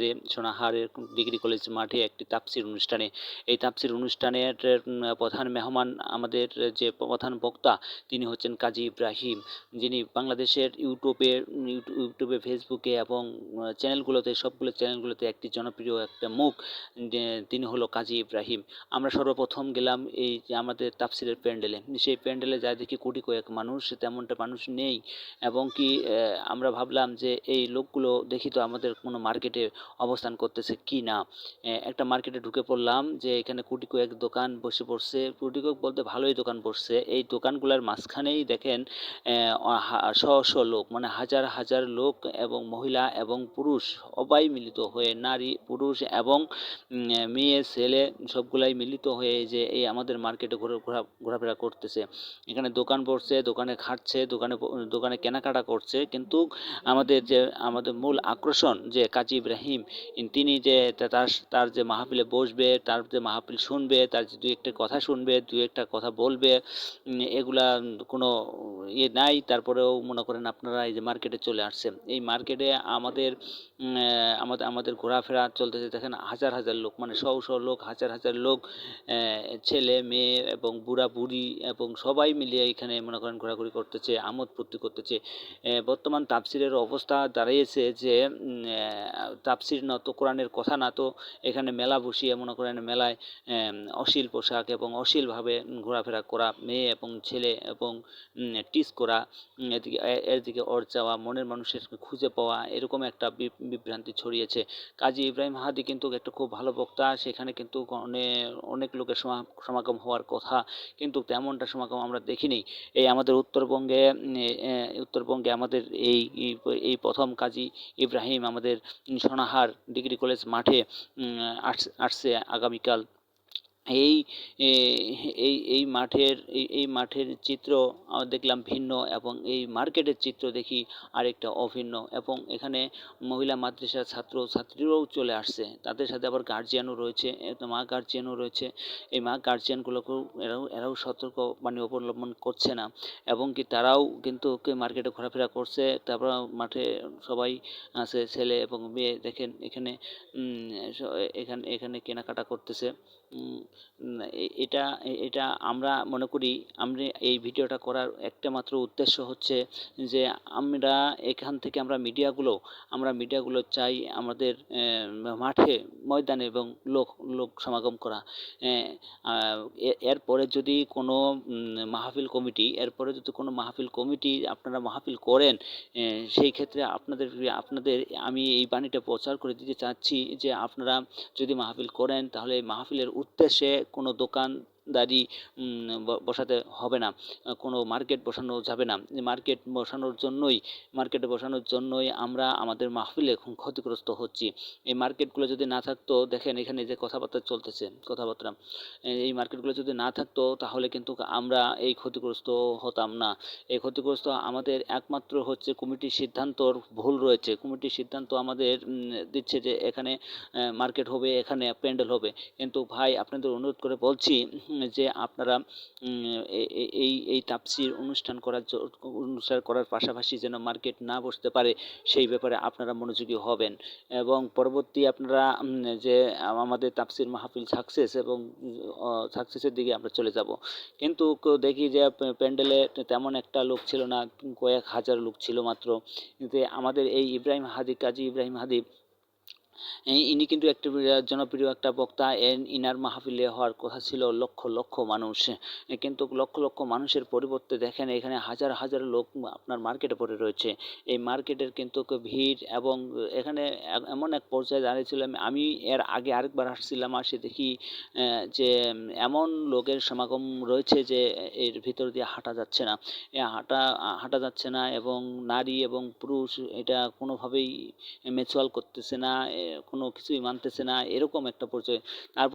যে সোনাহারের degree college মাঠে একটি তাপসির অনুষ্ঠানে। এই তাপসির অনুষ্ঠানের প্রধান মেহমান আমাদের যে প্রধান বক্তা তিনি হচ্ছেন কাজী ইব্রাহিম। যিনি বাংলাদেশের ইউটিউবে ইউটিউবে, ফেসবুকে এবং চ্যানেলগুলোতে, সবগুলো চ্যানেলগুলোতে একটি জনপ্রিয় একটা মুখ তিনি হলো কাজী ইব্রাহিম। আমরা সর্বপ্রথম গেলাম এই আমাদের তাফসিরের প্যান্ডেলে। সেই প্যান্ডেলে যা দেখি কোটি কয়েক মানুষ, তেমনটা মানুষ নেই। এবং কি আমরা ভাবলাম যে এই লোকগুলো দেখি তো আমাদের কোনো মার্কেটে অবস্থান করতেছে কি না একটা মার্কেটে ঢুকে পড়লাম যে এখানে কোটি কয়েক দোকান বসে পড়ছে। কোটি কয়েক বলতে ভালোই দোকান বসছে এই দোকানগুলোর মাঝখানেই দেখেন শ লোক মানে হাজার হাজার লোক এবং মহিলা এবং পুরুষ সবাই মিলিত হয়ে, নারী, পুরুষ এবং মেয়ে, ছেলে সবগুলাই মিলিত হয়ে যে এই আমাদের মার্কেটে ঘুরে, ঘোরা, ঘোরাফেরা করতেছে। এখানে দোকান বসছে দোকানে খাটছে, দোকানে দোকানে কেনাকাটা করছে। কিন্তু আমাদের যে, আমাদের মূল আকর্ষণ যে কাজী ইব্রাহিম তিনি যে তার তার যে মাহফিলে বসবে, তার যে মাহফিল শুনবে, তার যে দু একটা কথা শুনবে দু একটা কথা বলবে এগুলা কোনো ইয়ে নাই, তারপরেও মনে করেন আপনারা এই যে মার্কেটে চলে আসছেন। এই মার্কেটে আমাদের আমাদের আমাদের ঘোরাফেরা চলতেছে, দেখেন হাজার হাজার লোক মানে শো শো লোক, হাজার হাজার লোক ছেলে, মেয়ে এবং বুড়া, বুড়ি এবং সবাই মিলিয়ে এখানে মনে করেন ঘোরাঘুরি করতেছে, আমোদ ফুর্তি করতেছে। বর্তমান তাফসিরের অবস্থা দাঁড়িয়েছে যে তাফসির না তো কোরআনের কথা না, তো এখানে মেলা বসিয়ে মনে করেন মেলায় অশ্লীল পোশাক এবং অশ্লীলভাবে ঘোরাফেরা করা, মেয়ে এবং ছেলে এবং টিস করা এদিকে, এ- এদিকে ওর চাওয়া মনের মানুষের খুঁজে পাওয়া, এরকম একটা বিভ্রান্তি ছড়িয়েছে। কাজী ইব্রাহিম হাদি কিন্তু একটা খুব ভালো বক্তা, সেখানে কিন্তু অনেক লোকের সমাগম হওয়ার কথা কিন্তু তেমনটা সমাগম আমরা দেখিনি। এই আমাদের উত্তরবঙ্গে উত্তরবঙ্গে আমাদের এই এই- প্রথম কাজী ইব্রাহিম আমাদের সোনাহার ডিগ্রি কলেজ মাঠে আসছে আগামীকাল। এই এই এই মাঠের এই মাঠের চিত্র দেখলাম ভিন্ন এবং এই মার্কেটের চিত্র দেখি আরেকটা অভিন্ন এবং এখানে মহিলা মাদ্রাসার ছাত্র ছাত্রীরাও চলে আসছে। তাদের সাথে আবার গার্জিয়ানও রয়েছে মা গার্জিয়ানও রয়েছে। এই মা গার্জিয়ানগুলোকেও এরাও এরাও সতর্ক মানে অবলম্বন করছে না এবং কি তারাও কিন্তু মার্কেটে ঘোরাফেরা করছে। তারপর মাঠে সবাই আছে, ছেলে এবং মেয়ে দেখেন এখানে এখানে এখানে কেনাকাটা করতেছে। এটা এটা আমরা মনে করি, আমরা এই ভিডিওটা করার একটা মাত্র উদ্দেশ্য হচ্ছে যে আমরা এখান থেকে আমরা মিডিয়াগুলো আমরা মিডিয়াগুলো চাই আমাদের মাঠে ময়দানে এবং লোক লোক সমাগম করা। এরপরে যদি কোনো মাহফিল কমিটি, এরপরে যদি কোনো মাহফিল কমিটি আপনারা মাহফিল করেন সেই ক্ষেত্রে আপনাদের আপনাদের, আমি এই বাণীটা প্রচার করে দিতে চাচ্ছি যে আপনারা যদি মাহফিল করেন, তাহলে মাহফিলের উদ্দেশ্যে কোনো দোকানদারি ব- বসাতে হবে না। কোনো মার্কেট বসানো যাবে না। মার্কেট বসানোর জন্যই মার্কেটে বসানোর জন্যই আমরা আমাদের মাহফিলে ক্ষতিগ্রস্ত হচ্ছি। এই মার্কেটগুলো যদি না থাকতো, দেখেন এখানে যে কথাবার্তা চলতেছে, কথাবার্তা, এই মার্কেটগুলো যদি না থাকতো, তাহলে কিন্তু আমরা এই ক্ষতিগ্রস্ত হতাম না। এই ক্ষতিগ্রস্ত আমাদের একমাত্র হচ্ছে কমিটির সিদ্ধান্তর ভুল রয়েছে। কমিটির সিদ্ধান্ত আমাদের দিচ্ছে যে এখানে মার্কেট হবে, এখানে প্যান্ডেল হবে। কিন্তু ভাই, আপনাদের অনুরোধ করে বলছি যে আপনারা এই এই তাপসির অনুষ্ঠান করার অনুষ্ঠান করার পাশাপাশি যেন মার্কেট না বসতে পারে, সেই ব্যাপারে আপনারা মনোযোগী হবেন। এবং পরবর্তী আপনারা যে আমাদের তাপসির মাহফিল সাকসেস এবং সাকসেসের দিকে আমরা চলে যাব। কিন্তু দেখি যে প্যান্ডেলে তেমন একটা লোক ছিল না, কয়েক হাজার লোক ছিল মাত্র। আমাদের এই ইব্রাহিম হাদি, কাজী ইব্রাহিম হাদি ইনি কিন্তু একটা জনপ্রিয় একটা বক্তা। ইনার মাহফিলে হওয়ার কথা ছিল লক্ষ লক্ষ মানুষ। কিন্তু লক্ষ লক্ষ মানুষের পরিবর্তে দেখেন এখানে হাজার হাজার লোক আপনার মার্কেটে পড়ে রয়েছে। এই মার্কেটের কিন্তু ভিড় এবং এখানে এমন এক পর্যায়ে দাঁড়িয়েছিলাম। আমি এর আগে আরেকবার আসছিলাম, আসে দেখি যে এমন লোকের সমাগম রয়েছে যে এর ভিতর দিয়ে হাঁটা যাচ্ছে না। হাঁটা হাঁটা যাচ্ছে না এবং নারী এবং পুরুষ এটা কোনোভাবেই ম্যাচুয়াল করতেছে না। কোনো কিছুই মানতেছে না এরকম একটা পর্যায়ে তারপর